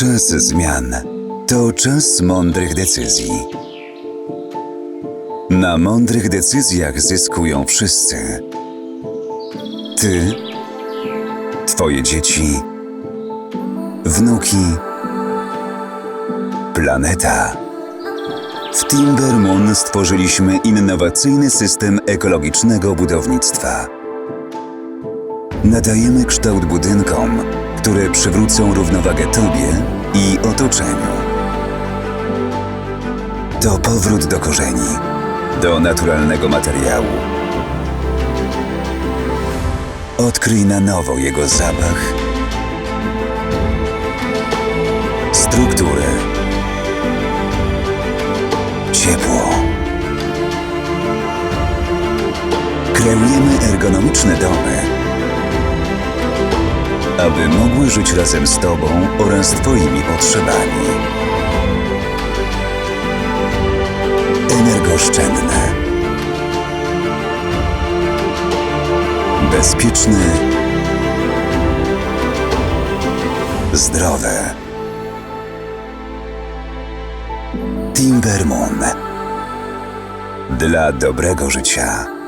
czas zmian. To czas mądrych decyzji. Na mądrych decyzjach zyskują wszyscy. Ty, Twoje dzieci, wnuki, planeta. W Timbermoon stworzyliśmy innowacyjny system ekologicznego budownictwa. Nadajemy kształt budynkom, które przywrócą równowagę Tobie i otoczeniu. To powrót do korzeni, do naturalnego materiału. Odkryj na nowo jego zapach, strukturę, ciepło. Kreujemy ergonomiczne domy, aby mogły żyć razem z Tobą oraz Twoimi potrzebami. Energooszczędne. Bezpieczne. Zdrowe. Timbermoon. Dla dobrego życia.